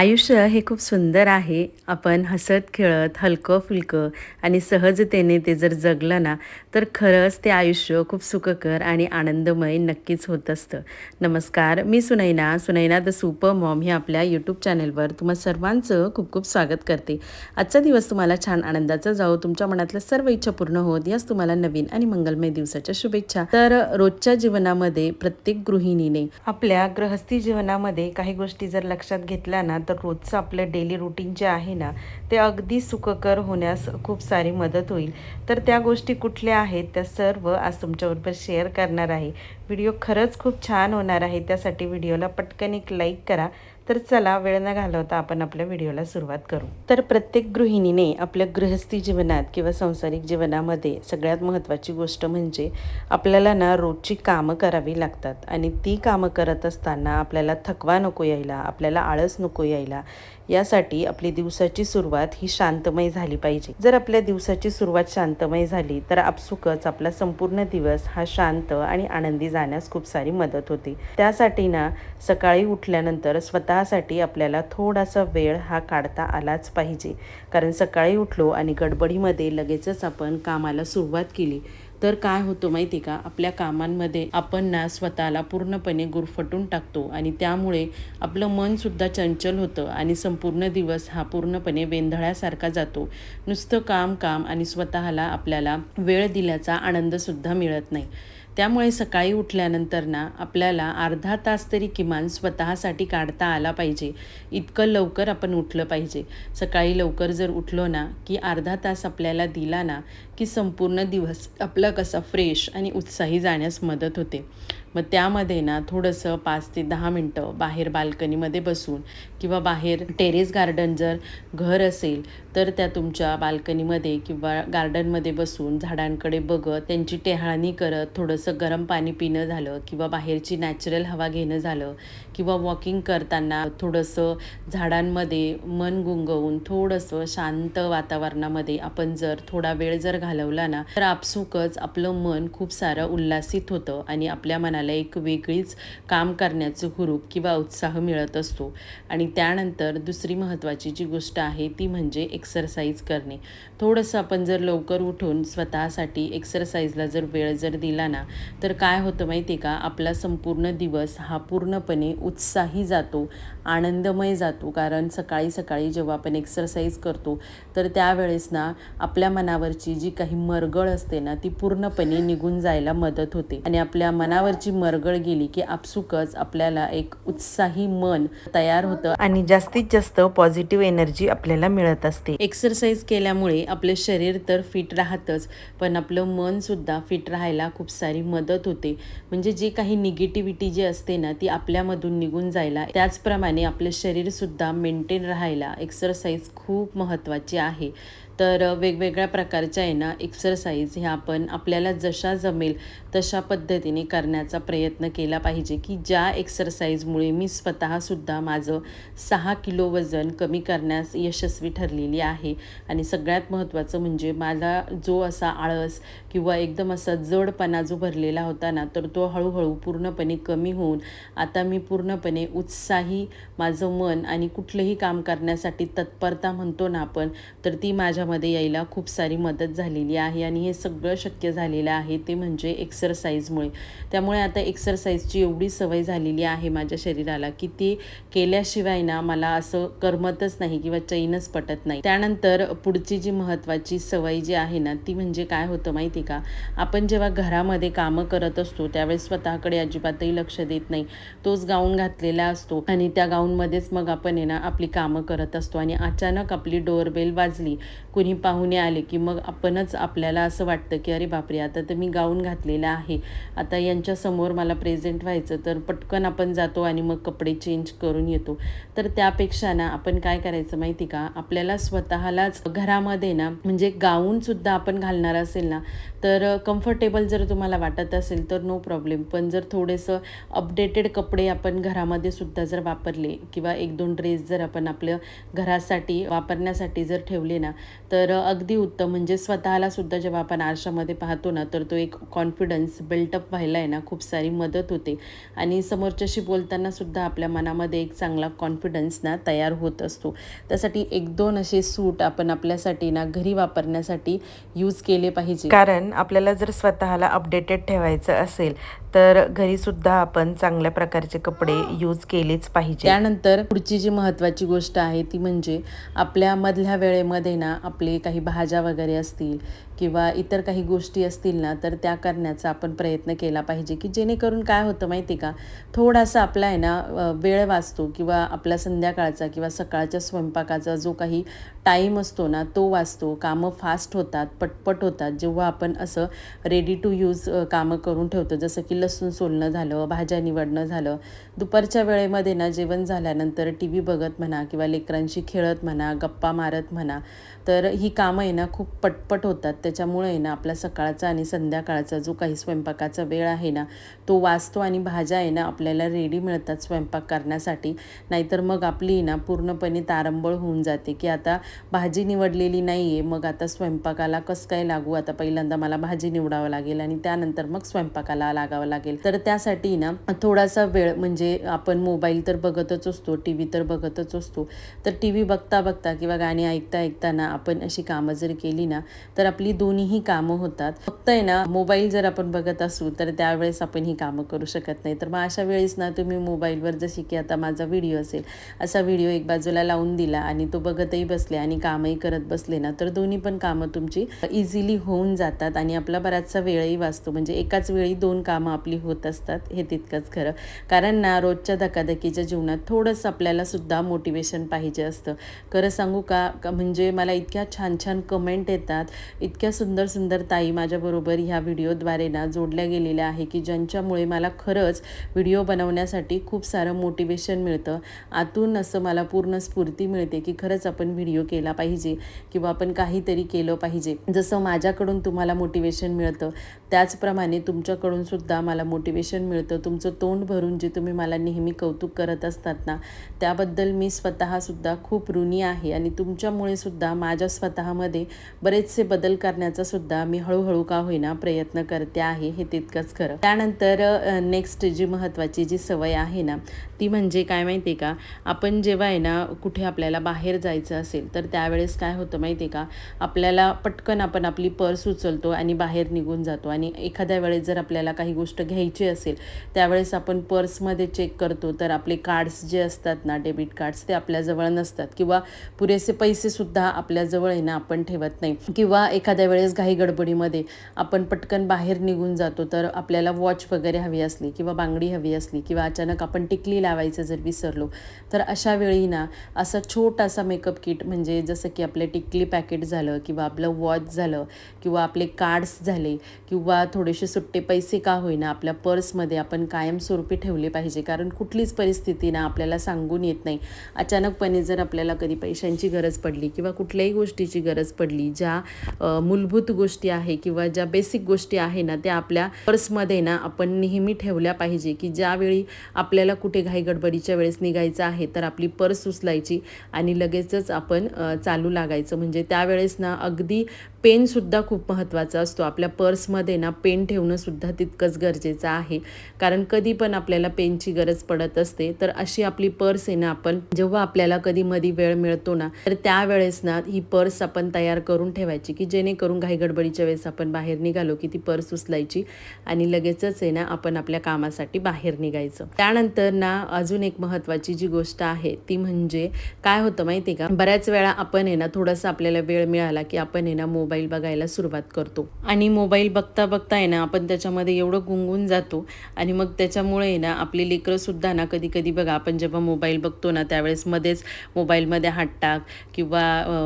आयुष्य हे खूप सुंदर आहे. आपण हसत खेळत हलकं फुलकं आणि सहजतेने ते जर जगलं ना तर खरंच ते आयुष्य खूप सुखकर आणि आनंदमय नक्कीच होत असतं. नमस्कार मी Sunaina. Sunaina the super mom ही आपल्या यूट्यूब चॅनेलवर तुम्हा सर्वांचं खूप खूप स्वागत करते. आजचा दिवस तुम्हाला छान आनंदाचा जाओ तुमच्या मनातल्या सर्व इच्छा पूर्ण होत याच तुम्हाला नवीन आणि मंगलमय दिवसाच्या शुभेच्छा. तर रोजच्या जीवनामध्ये प्रत्येक गृहिणीने आपल्या गृहस्थी जीवनामध्ये काही गोष्टी जर लक्षात घेतल्या ना तर रोजचं आपलं डेली रुटीन जे आहे ना ते अगदी सुखकर होण्यास खूप सारी मदत होईल. तर त्या गोष्टी कुठल्या आहेत त्या सर्व आज तुमच्याबरोबर शेअर करणार आहे. व्हिडिओ खरंच खूप छान होणार आहे. त्यासाठी व्हिडिओला पटकन एक लाईक करा. तर चला वेळ न घालवता आपण आपल्या व्हिडिओला सुरुवात करू. तर प्रत्येक गृहिणीने आपल्या गृहस्थी जीवनात किंवा सांसारिक जीवनामध्ये सगळ्यात महत्त्वाची गोष्ट म्हणजे आपल्याला ना रोजची कामं करावी लागतात आणि ती कामं करत असताना आपल्याला थकवा नको यायला आपल्याला आळस नको यायला यासाठी आपली दिवसाची सुरुवात ही शांतमय झाली पाहिजे. जर आपल्या दिवसाची सुरुवात शांतमय झाली तर आपसुकच आपला संपूर्ण दिवस हा शांत आणि आनंदी जाण्यास खूप सारी मदत होते. त्यासाठी ना सकाळी उठल्यानंतर स्वतः स्वतःसाठी आपल्याला थोडासा वेळ हा काढता आलाच पाहिजे. कारण सकाळी उठलो आणि गडबडीमध्ये लगेचच आपण कामाला सुरुवात केली. तर काय होतं माहिती का? आपल्या कामांमध्ये आपण ना स्वतःला पूर्णपणे गुरफटून टाकतो आणि त्यामुळे आपलं मनसुद्धा चंचल होतं आणि संपूर्ण दिवस हा पूर्णपणे वेंधळ्यासारखा जातो. नुसतं काम काम आणि स्वतःला आपल्याला वेळ दिल्याचा आनंदसुद्धा मिळत नाही. त्यामुळे सकाळी उठल्यानंतर ना आपल्याला अर्धा तास तरी किमान स्वतःसाठी काढता आला पाहिजे. इतकं लवकर आपण उठलं पाहिजे. सकाळी लवकर जर उठलो ना की अर्धा तास आपल्याला दिला ना की संपूर्ण दिवस आपला कसा फ्रेश आणि उत्साही जाण्यास मदत होते. मग त्यामध्ये ना थोडंसं पाच ते दहा मिनटं बाहेर बाल्कनीमध्ये बसून किंवा बाहेर टेरेस गार्डन जर घर असेल तर त्या तुमच्या बाल्कनीमध्ये किंवा गार्डनमध्ये बसून झाडांकडे बघत त्यांची टेहाळणी करत थोडंसं गरम पाणी पिणं झालं किंवा बाहेरची नॅचरल हवा घेणं झालं किंवा वॉकिंग करताना थोडंसं झाडांमध्ये मन गुंगवून थोडंसं शांत वातावरणामध्ये आपण जर थोडा वेळ जर घालवला ना तर आपसुकच आपलं मन खूप सारं उल्हासित होतं आणि आपल्या मनाला एक वेगळीच काम करण्याचं हुरूप किंवा उत्साह मिळत असतो. आणि त्यानंतर दुसरी महत्त्वाची जी गोष्ट आहे ती म्हणजे एक्सरसाइज करणे. थोडंसं आपण जर लवकर उठून स्वतःसाठी एक्सरसाइजला जर वेळ जर दिला ना तर काय होतं माहिती आहे का? आपला संपूर्ण दिवस हा पूर्णपणे उत्साही जातो आनंदमय जातो. कारण सकाळी सकाळी जेव्हा आपण एक्सरसाइज करतो तर त्यावेळेस ना आपल्या मनावरची जी काही मरगळ असते ना ती पूर्णपणे निघून जायला मदत होते. आणि आपल्या मनावरची मरगळ गेली की आपसुकच आपल्याला एक उत्साही मन तयार होतं. आणि जास्तीत जास्त पॉझिटिव्ह एनर्जी आपल्याला मिळत असते. एक्सरसाइज केल्यामुळे आपलं शरीर तर फिट राहतच पण आपलं मनसुद्धा फिट राहायला खूप सारी मदत होते. म्हणजे जे काही निगेटिव्हिटी जी असते ना ती आपल्यामधून निघून जायला त्याचप्रमाणे आपलं शरीरसुद्धा मेंटेन राहायला एक्सरसाइज खूप महत्त्वाची आहे. तर वेगवेगळ्या प्रकारच्या आहे ना एक्सरसाइज ह्या आपण आपल्याला जशा जमेल तशा पद्धतीने करण्याचा प्रयत्न केला पाहिजे की ज्या एक्सरसाइजमुळे मी स्वतःसुद्धा माझं सहा किलो वजन कमी करण्यास यशस्वी ठरलेली आहे. आणि सगळ्यात महत्त्वाचं म्हणजे मला जो असा आळस किंवा एकदम असा जडपणा जो भरलेला होता ना तर तो हळूहळू पूर्णपणे कमी होऊन आता मी पूर्णपणे उत्साही माझं मन आणि कुठलंही काम करण्यासाठी तत्परता म्हणतो ना आपण तर ती माझ्या मध्ये यायला खूप सारी मदत झालेली आहे आणि हे सगळं शक्य झालेलं आहे ते म्हणजे एक्सरसाइजमुळे त्यामुळे आता एक्सरसाइजची एवढी सवय झालेली आहे माझ्या शरीराला की ती केल्याशिवाय ना मला असं करमतच नाही किंवा चैनच पटत नाही. त्यानंतर पुढची जी महत्त्वाची सवय जी आहे ना ती म्हणजे काय होतं माहिती का? आपण जेव्हा घरामध्ये कामं करत असतो त्यावेळेस स्वतःकडे अजिबातही लक्ष देत नाही. तोच गाऊन घातलेला असतो आणि त्या गाऊनमध्येच मग आपण आहे ना आपली कामं करत असतो आणि अचानक आपली डोअरबेल वाजली. कुणी पाहुणे आले की मग आपणच आपल्याला असं वाटतं की अरे बापरे आता तर मी गाऊन घातलेला आहे. आता यांच्यासमोर मला प्रेझेंट व्हायचं तर पटकन आपण जातो आणि मग कपडे चेंज करून येतो. तर त्यापेक्षा ना आपण काय करायचं माहिती का? आपल्याला स्वतःलाच घरामध्ये ना म्हणजे गाऊनसुद्धा आपण घालणार असेल ना तर कम्फर्टेबल जर तुम्हाला वाटत असेल तर नो प्रॉब्लेम पण जर थोडेसं अपडेटेड कपडे आपण घरामध्ये सुद्धा जर वापरले किंवा एक दोन ड्रेस जर आपण आपलं घरासाठी वापरण्यासाठी जर ठेवले ना तर अगदी उत्तम. म्हणजे स्वतःला सुद्धा जेव्हा आपण आरशामध्ये पाहतो ना तर तो एक कॉन्फिडन्स बिल्टअप व्हायला आहे ना खूप सारी मदत होते. आणि समोरच्याशी बोलताना सुद्धा आपल्या मनामध्ये एक चांगला कॉन्फिडन्स ना तयार होत असतो. त्यासाठी एक दोन असे सूट आपण आपल्यासाठी ना घरी वापरण्यासाठी यूज केले पाहिजे. कारण आपल्याला जर स्वतःला अपडेटेड ठेवायचं असेल तर घरीसुद्धा आपण चांगल्या प्रकारचे कपडे यूज केलेच पाहिजे. त्यानंतर पुढची जी महत्त्वाची गोष्ट आहे ती म्हणजे आपल्या मधल्या वेळेमध्ये ना आपले काही भाज्या वगैरे असतील किंवा इतर काही गोष्टी असतील ना तर त्या करण्याचा आपण प्रयत्न केला पाहिजे की जेणेकरून काय होतं माहिती का? थोडासा आपला आहे ना वेळ वाचतो किंवा आपला संध्याकाळचा किंवा सकाळच्या स्वयंपाकाचा जो काही टाईम असतो ना तो वाचतो. कामं फास्ट होतात पटपट होतात. जेव्हा आपण असं रेडी टू यूज कामं करून ठेवतो जसं की लसूण सोलणं झालं भाज्या निवडणं झालं. दुपारच्या वेळेमध्ये ना जेवण झाल्यानंतर टी व्ही बघत म्हणा किंवा लेकरांशी खेळत म्हणा गप्पा मारत म्हणा तर ही कामं आहे ना खूप पटपट होतात. त्याच्यामुळे आहे ना आपला सकाळचा आणि संध्याकाळचा जो काही स्वयंपाकाचा वेळ आहे ना तो वाचतो आणि भाज्या आहे ना आपल्याला रेडी मिळतात स्वयंपाक करण्यासाठी. नाहीतर मग आपली ना पूर्णपणे तारंबळ होऊन जाते की आता भाजी निवडलेली नाही आहे मग आता स्वयंपाकाला कसं काय लागू? आता पहिल्यांदा मला भाजी निवडावं लागेल आणि त्यानंतर मग स्वयंपाकाला लागावं लागेल. तर त्यासाठी ना थोडासा वेळ म्हणजे आपण मोबाईल तर बघतच असतो टी व्ही तर बघतच असतो. तर टी व्ही बघता बघता किंवा गाणी ऐकता ऐकताना आपण अशी कामं जर केली ना तर आपली दोन्हीही कामं होतात. फक्त आहे ना मोबाईल जर आपण बघत असू तर त्यावेळेस आपण ही कामं करू शकत नाही. तर मग अशा वेळेस ना तुम्ही मोबाईलवर जशी की आता माझा व्हिडिओ असेल असा व्हिडिओ एक बाजूला लावून दिला आणि तो बघतही बसले आणि कामही करत बसले ना तर दोन्ही पण कामं तुमची इझिली होऊन जातात आणि आपला बराचसा वेळही वाचतो. म्हणजे एकाच वेळी दोन कामं आपली होत असतात हे तितकंच खरं. कारण ना रोजच्या धकाधकीच्या जीवनात थोडंसं आपल्याला सुद्धा मोटिवेशन पाहिजे असतं. खरं सांगू का? म्हणजे मला इतक्या छान छान कमेंट येतात. इतक्या सुंदर सुंदर ताई माझ्याबरोबर ह्या व्हिडिओद्वारे ना जोडल्या गेलेल्या आहे की ज्यांच्यामुळे मला खरंच व्हिडिओ बनवण्यासाठी खूप सारं मोटिवेशन मिळतं. आतून असं मला पूर्ण स्फूर्ती मिळते की खरंच आपण व्हिडिओ केला पाहिजे किंवा आपण काहीतरी केलं पाहिजे. जसं माझ्याकडून तुम्हाला मोटिवेशन मिळतं त्याचप्रमाणे तुमच्याकडून सुद्धा मला मोटिवेशन मिळतं. तुमचं तोंड भरून जे तुम्ही मला नेहमी कौतुक करत असतात ना त्याबद्दल मी स्वतःसुद्धा खूप ऋणी आहे आणि तुमच्यामुळे सुद्धा माझ्या स्वतःमध्ये बरेचसे बदल करण्याचा सुद्धा मी हळूहळू का होईना प्रयत्न करते आहे हे तितकंच खरं. त्यानंतर नेक्स्ट जी महत्त्वाची जी सवय आहे ना ती म्हणजे काय माहिती आहे का? आपण जेव्हा आहे ना कुठे आपल्याला बाहेर जायचं असेल तर त्यावेळेस काय होतं माहिती आहे का? आपल्याला पटकन आपण आपली पर्स उचलतो आणि बाहेर निघून जातो. आणि एखाद्या वेळेस जर आपल्याला काही गोष्ट घ्यायची असेल त्यावेळेस आपण पर्समध्ये चेक करतो. तर आपले कार्ड्स जे असतात ना डेबिट कार्ड्स ते आपल्याजवळ नसतात. किंवा पुरेसे पैसेसुद्धा आपल्याजवळ आहे ना आपण ठेवत नाही. किंवा एखाद्या वेळेस घाई गडबडीमध्ये आपण पटकन बाहेर निघून जातो तर आपल्याला वॉच वगैरे हवी असली किंवा बांगडी हवी असली किंवा अचानक आपण टिकली लावायचं जर विसरलो तर अशा वेळी ना असा छोटासा मेकअप किट म्हणजे जसं की आपले टिकली पॅकेट झालं किंवा आपलं वॉच झालं किंवा आपले कार्ड्स झाले किंवा थोडेसे सुट्टे पैसे का होईना आपल्या पर्समध्ये आपण कायमस्वरूपी ठेवले पाहिजे कारण कुठलीच परिस्थिती ना आपल्याला सांगून येत नाही. अचानकपणे जर आपल्याला कधी पैशांची गरज पडली किंवा कुठल्याही गोष्टी गोष्टीची गरज पडली ज्या मूलभूत गोष्टी आहे किंवा ज्या बेसिक गोष्टी आहे ना त्या आपल्या पर्समध्ये ना आपण नेहमी ठेवल्या पाहिजे की ज्यावेळी आपल्याला कुठे घाई गडबडीच्या वेळेस निघायचं आहे तर आपली पर्स उचलायची आणि लगेचच आपण चालू लागायचं. म्हणजे त्यावेळेस ना अगदी पेनसुद्धा खूप महत्त्वाचा असतो. आपल्या पर्समध्ये ना पेन ठेवणं सुद्धा तितकंच गरजेचं आहे. कारण कधी पण आपल्याला पेनची गरज पडत असते. तर अशी आपली पर्स आहे ना आपण जेव्हा आपल्याला कधी मधी वेळ मिळतो ना तर त्यावेळेस ना ही पर्स आपण तयार करून ठेवायची. की जेणेकरून घाई गडबडीच्या वेळेस आपण बाहेर निघालो की ती पर्स उचलायची आणि लगेचच आहे ना आपण आपल्या कामासाठी बाहेर निघायचं. त्यानंतर ना अजून एक महत्त्वाची जी गोष्ट आहे ती म्हणजे काय होतं माहिती आहे का? बऱ्याच वेळा आपण आहे ना थोडासा आपल्याला वेळ मिळाला की आपण आहे ना मोबाईल मोबाईल बघायला सुरुवात करतो. आणि मोबाईल बघता बघता आहे ना आपण त्याच्यामध्ये एवढं गुंगून जातो. आणि मग त्याच्यामुळे आहे ना आपली लेकरंसुद्धा ना कधी कधी बघा आपण जेव्हा मोबाईल बघतो ना त्यावेळेस मध्येच मोबाईलमध्ये हात टाक किंवा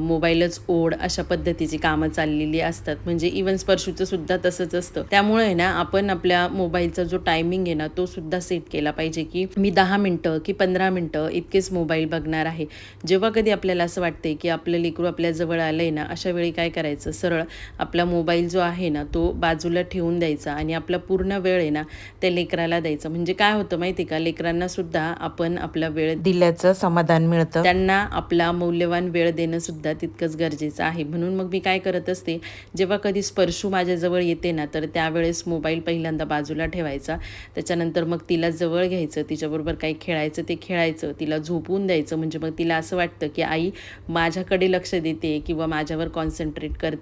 मोबाईलच ओढ अशा पद्धतीची कामं चाललेली असतात. म्हणजे इवन स्पर्शूचं सुद्धा तसंच असतं. त्यामुळे आहे ना आपण आपल्या मोबाईलचा जो टायमिंग आहे ना तो सुद्धा सेट केला पाहिजे की मी दहा मिनटं की पंधरा मिनटं इतकेच मोबाईल बघणार आहे. जेव्हा कधी आपल्याला असं वाटते की आपलं लेकरू आपल्या जवळ आलंय ना अशा वेळी काय करायचं? करायचं सरळ आपला मोबाईल जो आहे ना तो बाजूला ठेवून द्यायचा आणि आपला पूर्ण वेळ आहे ना त्या लेकराला द्यायचा. म्हणजे काय होतं माहिती का? लेकरांना सुद्धा आपण आपला वेळ दिल्याचं समाधान मिळतं. त्यांना आपला मौल्यवान वेळ देणं सुद्धा तितकंच गरजेचं आहे. म्हणून मग मी काय करत असते जेव्हा कधी स्पर्शू माझ्याजवळ येते ना तर त्यावेळेस मोबाईल पहिल्यांदा बाजूला ठेवायचा. त्याच्यानंतर मग तिला जवळ घ्यायचं तिच्याबरोबर काही खेळायचं ते खेळायचं तिला झोपवून द्यायचं. म्हणजे मग तिला असं वाटतं की आई माझ्याकडे लक्ष देते किंवा माझ्यावर कॉन्सन्ट्रेट करते.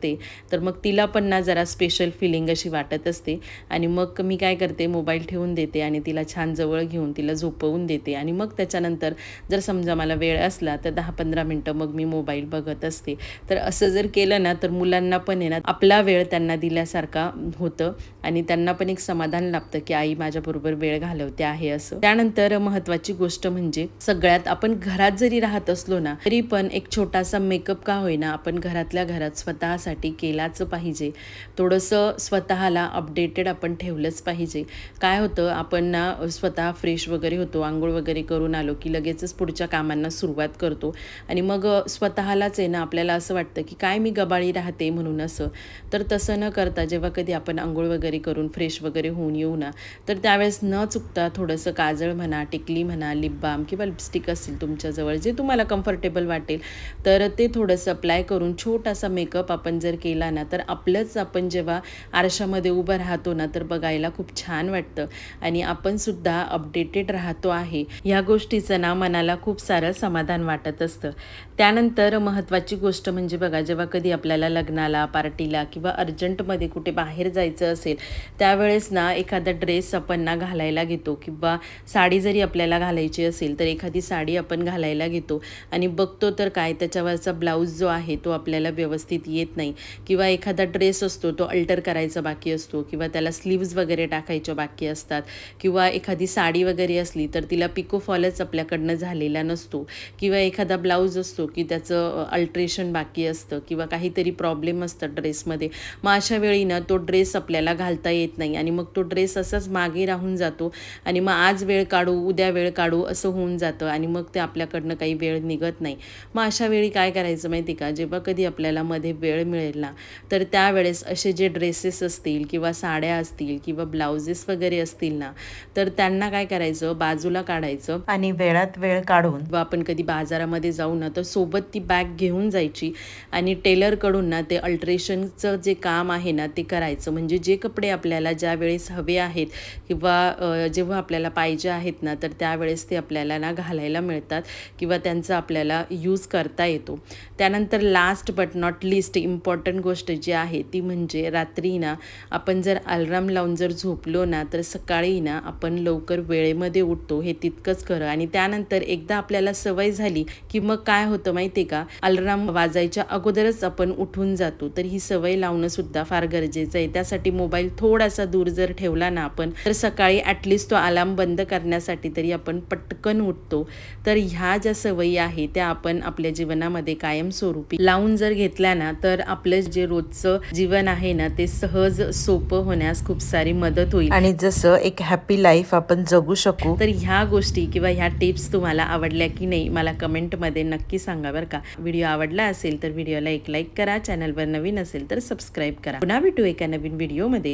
तर मग तिला पण ना जरा स्पेशल फिलिंग अशी वाटत असते. आणि मग मी काय करते मोबाईल ठेवून देते आणि तिला छान जवळ घेऊन तिला झोपवून देते. आणि मग त्याच्यानंतर जर समजा मला वेळ असला तर दहा पंधरा मिनटं मग मी मोबाईल बघत असते. तर असं जर केलं ना तर मुलांना पण आहे ना आपला वेळ त्यांना दिल्यासारखा होतं. आणि त्यांना पण एक समाधान लाभतं की आई माझ्याबरोबर वेळ घालवते आहे असं. त्यानंतर महत्त्वाची गोष्ट म्हणजे सगळ्यात आपण घरात जरी राहत असलो ना तरी पण एक छोटासा मेकअप का होईना आपण घरातल्या घरात स्वतःसाठी केलाच पाहिजे. थोडंसं स्वतःला अपडेटेड आपण ठेवलंच पाहिजे. काय होतं आपण ना स्वतः फ्रेश वगैरे होतो आंघोळ वगैरे करून आलो की लगेचच पुढच्या कामांना सुरुवात करतो. आणि मग स्वतःलाच आहे ना आपल्याला असं वाटतं की काय मी गबाळी राहते म्हणून असं. तर तसं न करता जेव्हा कधी आपण आंघोळ वगैरे करून फ्रेश वगैरे होऊन येऊ ना. तर त्यावेळेस न चुकता थोडंसं काजळ म्हणा टिकली म्हणा लिप बाम किंवा लिपस्टिक असेल तुमच्याजवळ जे तुम्हाला कम्फर्टेबल वाटेल तर ते थोडंसं अप्लाय करून छोटासा मेकअप आपण जर केला ना तर आपलंच आपण जेव्हा आरशामध्ये उभं राहतो ना तर बघायला खूप छान वाटतं. आणि आपण सुद्धा अपडेटेड राहतो आहे. ह्या गोष्टीचं ना मनाला खूप सारं समाधान वाटत असतं. त्यानंतर महत्त्वाची गोष्ट म्हणजे बघा जेव्हा कधी आपल्याला लग्नाला पार्टीला किंवा अर्जंटमध्ये कुठे बाहेर जायचं असेल त्यावेळेस ना एखादा ड्रेस आपण ना घालायला घेतो किंवा साडी जरी आपल्याला घालायची असेल तर एखादी साडी आपण घालायला घेतो आणि बघतो तर काय त्याच्यावरचा ब्लाऊज जो आहे तो आपल्याला व्यवस्थित येत नाही किंवा एखादा ड्रेस असतो तो अल्टर करायचा बाकी असतो किंवा त्याला स्लीव्ज वगैरे टाकायच्या बाकी असतात किंवा एखादी साडी वगैरे असली तर तिला पिको फॉलच आपल्याकडनं झालेला नसतो किंवा एखादा ब्लाऊज असतो की त्याचं अल्ट्रेशन बाकी असतं किंवा काहीतरी प्रॉब्लेम असतं ड्रेसमध्ये मग अशा वेळी ना तो ड्रेस आपल्याला घालता येत नाही आणि मग तो ड्रेस असाच मागे राहून जातो आणि मग आज वेळ काढू उद्या वेळ काढू असं होऊन जातं आणि मग ते आपल्याकडनं काही वेळ निघत नाही. मग अशा वेळी काय करायचं माहिती का? जेव्हा कधी आपल्याला मध्ये वेळ मिळेल ना तर त्यावेळेस असे जे ड्रेसेस असतील किंवा साड्या असतील किंवा ब्लाउजेस वगैरे असतील ना तर त्यांना काय करायचं? बाजूला काढायचं. आणि वेळात वेळ काढून. आपण कधी बाजारामध्ये जाऊ ना तर सोबत ती बॅग घेऊन जायची आणि टेलरकडून ना ते अल्ट्रेशनचं जे काम आहे ना ते करायचं. म्हणजे जे कपडे आपल्याला ज्यावेळेस हवे आहेत किंवा जेव्हा आपल्याला पाहिजे आहेत ना तर त्यावेळेस ते आपल्याला ना घालायला मिळतात किंवा त्यांचा आपल्याला यूज करता येतो. त्यानंतर last but not least important गोष्ट जी आहे ती म्हणजे रात्री ना आपण जर अलराम लावून जर झोपलो ना तर सकाळी ना आपण लवकर वेळेमध्ये उठतो हे तितकंच खरं. आणि त्यानंतर एकदा आपल्याला सवय झाली की मग काय होतं माहिती आहे का? अलराम वाजायच्या अगोदरच आपण उठून जातो. तर ही सवय लावणं सुद्धा फार गरजेचं आहे. त्यासाठी मोबाईल मोबाईल थोडासा दूर जर ठेवला ना आपण तर सकाळी ॲटलिस्ट तो अलार्म बंद करण्यासाठी तरी आपण पटकन उठतो. तर ह्या ज्या सवयी आहे त्या आपण आपल्या जीवनामध्ये कायमस्वरूपी लावून जर घेतल्या ना तर आपलं जे रोजचं जीवन आहे ना ते सहज सोपं होण्यास खूप सारी मदत होईल. आणि जसं एक हॅपी लाईफ आपण जगू शकू. तर ह्या गोष्टी किंवा ह्या टिप्स तुम्हाला आवडल्या की नाही मला कमेंटमध्ये नक्की सांगा बरं का. व्हिडिओ आवडला असेल तर व्हिडिओला एक लाईक करा. चॅनलवर नवीन असेल तर सबस्क्राईब करा. पुन्हा भेटू एका नवीन व्हिडिओमध्ये